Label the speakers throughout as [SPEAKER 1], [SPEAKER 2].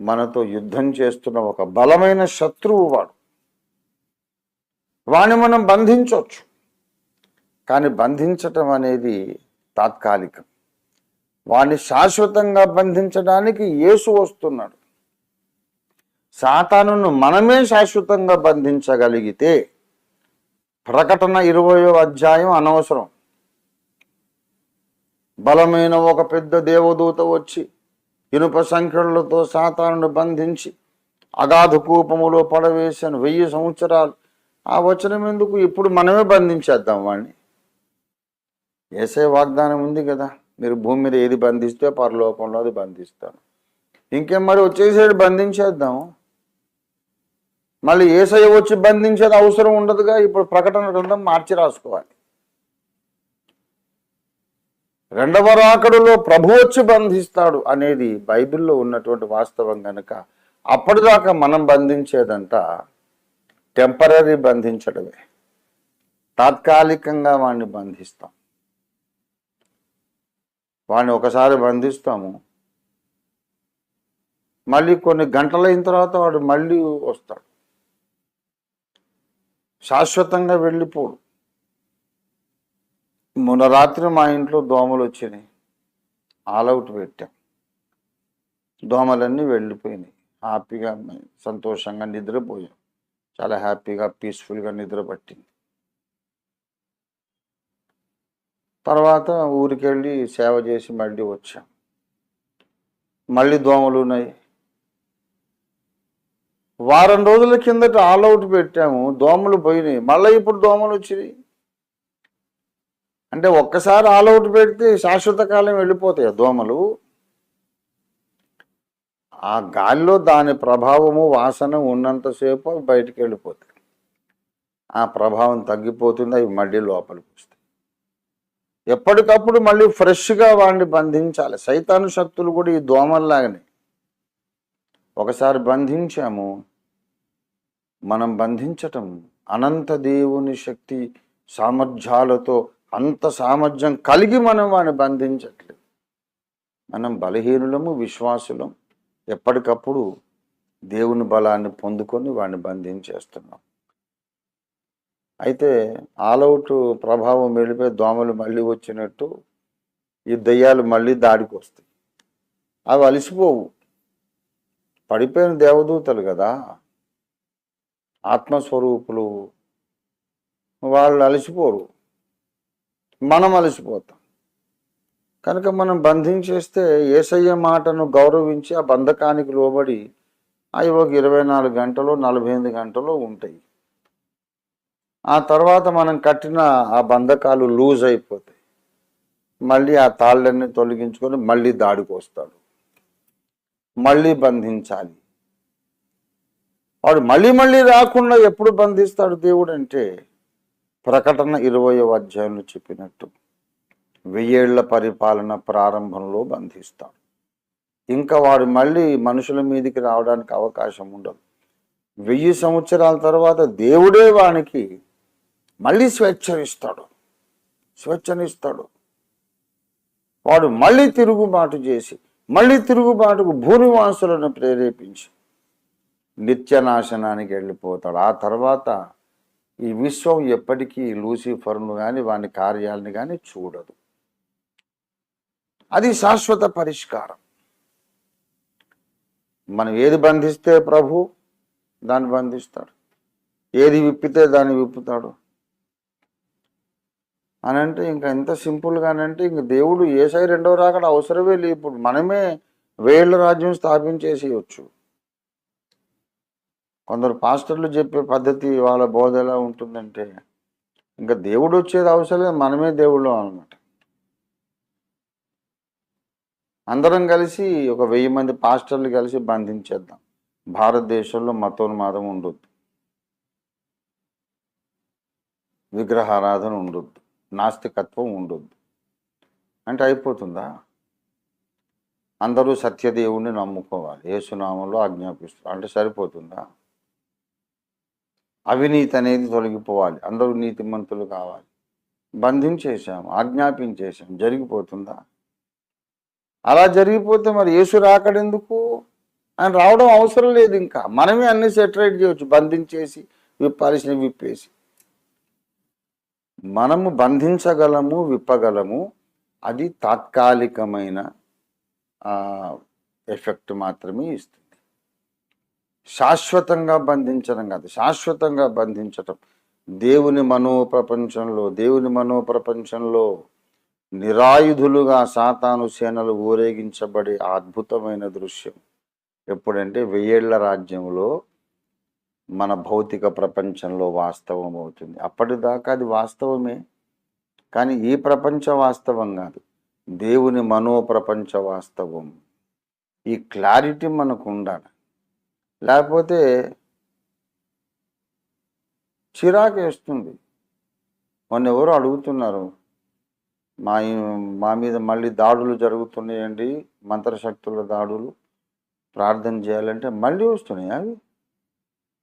[SPEAKER 1] మనతో యుద్ధం చేస్తున్న ఒక బలమైన శత్రువు వాడు. వాణ్ణి మనం బంధించవచ్చు. కానీ బంధించటం అనేది తాత్కాలికం. వాణ్ణి శాశ్వతంగా బంధించడానికి యేసు వస్తున్నాడు. సాతానును మనమే శాశ్వతంగా బంధించగలిగితే ప్రకటన ఇరవయో అధ్యాయం అనవసరం. బలమైన ఒక పెద్ద దేవదూత వచ్చి ఇనుప సంఖ్యలతో సాతాను బంధించి అగాధ కూపములో పడవేశాను వెయ్యి సంవత్సరాలు. ఆ వచనం ఎందుకు? ఇప్పుడు మనమే బంధించేద్దాం వాడిని ఏసే వాగ్దానం ఉంది కదా మీరు భూమి మీద ఏది బంధిస్తే పరలోకంలో అది బంధిస్తాను. ఇంకేం మరి వచ్చేసేది బంధించేద్దాం? మళ్ళీ ఏసయ్య వచ్చి బంధించేది అవసరం ఉండదుగా? ఇప్పుడు ప్రకటన గ్రంథం మార్చి రాసుకోవాలి. రెండవ రాకడులో ప్రభు వచ్చి బంధిస్తాడు అనేది బైబిల్లో ఉన్నటువంటి వాస్తవం కనుక అప్పటిదాకా మనం బంధించేదంతా టెంపరీ బంధించడమే. తాత్కాలికంగా వాడిని బంధిస్తాం. వాడిని ఒకసారి బంధిస్తాము. మళ్ళీ కొన్ని గంటలైన తర్వాత వాడు మళ్ళీ వస్తాడు. శాశ్వతంగా వెళ్ళిపోడు. మొన్న రాత్రి మా ఇంట్లో దోమలు వచ్చినాయి. ఆల్అవుట్ పెట్టాం. దోమలన్నీ వెళ్ళిపోయినాయి. హ్యాపీగా సంతోషంగా నిద్రపోయాం. చాలా హ్యాపీగా పీస్ఫుల్గా నిద్ర పట్టింది. తర్వాత ఊరికెళ్ళి సేవ చేసి మళ్ళీ వచ్చాం. మళ్ళీ దోమలు ఉన్నాయి. వారం రోజుల కిందట ఆల్అవుట్ పెట్టాము. దోమలు పోయినాయి. మళ్ళీ ఇప్పుడు దోమలు వచ్చినాయి. అంటే ఒక్కసారి ఆల్అవుట్ పెడితే శాశ్వత కాలం వెళ్ళిపోతాయి ఆ దోమలు. ఆ గాలిలో దాని ప్రభావము వాసన ఉన్నంతసేపు అవి బయటికి వెళ్ళిపోతాయి. ఆ ప్రభావం తగ్గిపోతుంది? అవి మళ్ళీ లోపలికి వస్తాయి. ఎప్పటికప్పుడు మళ్ళీ ఫ్రెష్గా వాడిని బంధించాలి. సైతాను శక్తులు కూడా ఈ దోమల్లాగానే. ఒకసారి బంధించాము. మనం బంధించటం అనంత దేవుని శక్తి సామర్థ్యాలతో అంత సామర్థ్యం కలిగి మనం వాడిని బంధించట్లేదు. మనం బలహీనులము విశ్వాసులం. ఎప్పటికప్పుడు దేవుని బలాన్ని పొందుకొని వాడిని బంధించేస్తున్నాం. అయితే ఆల్అవుట్ ప్రభావం వెళ్ళిపోయి దోమలు మళ్ళీ వచ్చినట్టు ఈ దయ్యాలు మళ్ళీ దాడికి వస్తాయి. అవి అలసిపోవు. పడిపోయిన దేవదూతలు కదా. ఆత్మస్వరూపులు. వాళ్ళు అలసిపోరు. మనం అలసిపోతాం. కనుక మనం బంధించేస్తే ఏసయ్య మాటను గౌరవించి ఆ బంధకానికి లోబడి అవి ఒక ఇరవై నాలుగు గంటలు నలభై ఎనిమిది గంటలు ఉంటాయి. ఆ తర్వాత మనం కట్టిన ఆ బంధకాలు లూజ్ అయిపోతాయి. మళ్ళీ ఆ తాళ్ళన్నీ తొలగించుకొని మళ్ళీ దాడికి వస్తాడు. మళ్ళీ బంధించాలి. వాడు మళ్ళీ మళ్ళీ రాకుండా ఎప్పుడు బంధిస్తాడు దేవుడు అంటే ప్రకటన ఇరవయో అధ్యాయంలో చెప్పినట్టు వెయ్యేళ్ళ పరిపాలన ప్రారంభంలో బంధిస్తాడు. ఇంకా వాడు మళ్ళీ మనుషుల మీదకి రావడానికి అవకాశం ఉండదు. వెయ్యి సంవత్సరాల తర్వాత దేవుడే వానికి మళ్ళీ స్వేచ్ఛనిస్తాడు. స్వేచ్ఛనిస్తాడు. వాడు మళ్ళీ తిరుగుబాటు చేసి మళ్ళీ తిరుగుబాటుకు భూనివాసులను ప్రేరేపించి నిత్యనాశనానికి వెళ్ళిపోతాడు. ఆ తర్వాత ఈ విశ్వం ఎప్పటికీ లూసిఫర్ను కానీ వాని కార్యాలను కానీ చూడదు. అది శాశ్వత పరిష్కారం. మనం ఏది బంధిస్తే ప్రభు దాన్ని బంధిస్తాడు. ఏది విప్పితే దాన్ని విప్పుతాడు. అని అంటే ఇంకా ఎంత సింపుల్గానంటే ఇంక దేవుడు ఏ సై రెండవ రాకడ అవసరమే లేదు. ఇప్పుడు మనమే వేళ్ళ రాజ్యం స్థాపించేసేయచ్చు. కొందరు పాస్టర్లు చెప్పే పద్ధతి వాళ్ళ బోధ ఎలా ఉంటుందంటే ఇంకా దేవుడు వచ్చేది అవసరం లేదు మనమే దేవుడు అనమాట అందరం కలిసి ఒక వెయ్యి మంది పాస్టర్లు కలిసి బంధించేద్దాం. భారతదేశంలో మతోన్మాదం ఉండొద్దు. విగ్రహారాధన ఉండొద్దు. నాస్తికత్వం ఉండొద్దు. అంటే అయిపోతుందా? అందరూ సత్యదేవుణ్ణి నమ్ముకోవాలి. ఏసునామంలో ఆజ్ఞాపిస్తారు అంటే సరిపోతుందా? అవినీతి అనేది తొలగిపోవాలి. అందరూ నీతిమంతులు కావాలి. బంధించేశాం ఆజ్ఞాపించేశాం జరిగిపోతుందా? అలా జరిగిపోతే మరి యేసు రాకడెందుకు? ఆయన రావడం అవసరం లేదు ఇంకా. మనమే అన్ని సెటరేట్ చేయొచ్చు. బంధించేసి విప్పాల్సిన విప్పేసి. మనము బంధించగలము విప్పగలము. అది తాత్కాలికమైన ఎఫెక్ట్ మాత్రమే ఇస్తుంది. శాశ్వతంగా బంధించడం కాదు శాశ్వతంగా బంధించటం. దేవుని మనో ప్రపంచంలో దేవుని మనో ప్రపంచంలో నిరాయుధులుగా సాతాను సేనలు ఊరేగించబడే అద్భుతమైన దృశ్యం. ఎప్పుడంటే వెయ్యేళ్ళ రాజ్యంలో మన భౌతిక ప్రపంచంలో వాస్తవం అవుతుంది. అప్పటిదాకా అది వాస్తవమే. కానీ ఈ ప్రపంచ వాస్తవం కాదు దేవుని మనో ప్రపంచ వాస్తవం. ఈ క్లారిటీ మనకు ఉండాలి. లేకపోతే చిరాకు వేస్తుంది. మొన్న ఎవరో అడుగుతున్నారు మా మా మీద మళ్ళీ దాడులు జరుగుతున్నాయండి మంత్రశక్తుల దాడులు ప్రార్థన చేయాలంటే మళ్ళీ వస్తున్నాయి అవి?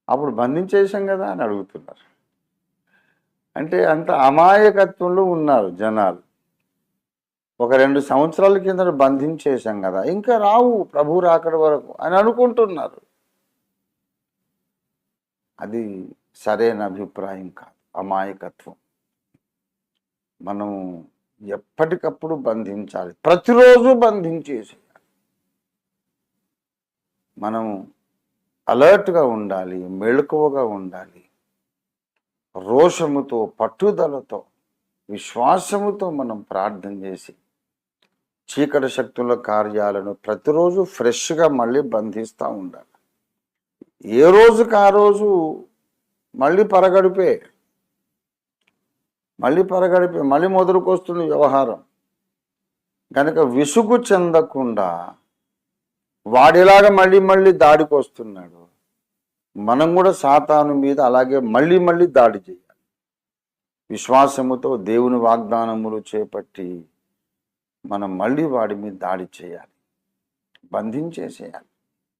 [SPEAKER 1] అప్పుడు బంధించేసాం కదా అని అడుగుతున్నారు. అంటే అంత అమాయకత్వంలో ఉన్నారు జనాలు. ఒక రెండు సంవత్సరాల కింద బంధించేసాం కదా ఇంకా రావు ప్రభు రాకడ వరకు అని అనుకుంటున్నారు. అది సరైన అభిప్రాయం కాదు. అమాయకత్వం. మనం ఎప్పటికప్పుడు బంధించాలి. ప్రతిరోజు బంధించేసేయాలి. మనం అలర్ట్గా ఉండాలి మెళుకువగా ఉండాలి. రోషముతో పట్టుదలతో విశ్వాసముతో మనం ప్రార్థన చేసి చీకటి శక్తుల కార్యాలను ప్రతిరోజు ఫ్రెష్గా మళ్ళీ బంధిస్తూ ఉండాలి. ఏ రోజుకి ఆ రోజు మళ్ళీ పరగడిపే? మళ్ళీ పరగడిపే మళ్ళీ మొదలుకొస్తుంది వ్యవహారం. కనుక విసుగు చెందకుండా వాడిలాగా మళ్ళీ మళ్ళీ దాడికి వస్తున్నాడు మనం కూడా సాతాను మీద అలాగే మళ్ళీ మళ్ళీ దాడి చేయాలి. విశ్వాసముతో దేవుని వాగ్దానములు చేపట్టి మనం మళ్ళీ వాడి మీద దాడి చేయాలి. బంధించేసేయాలి.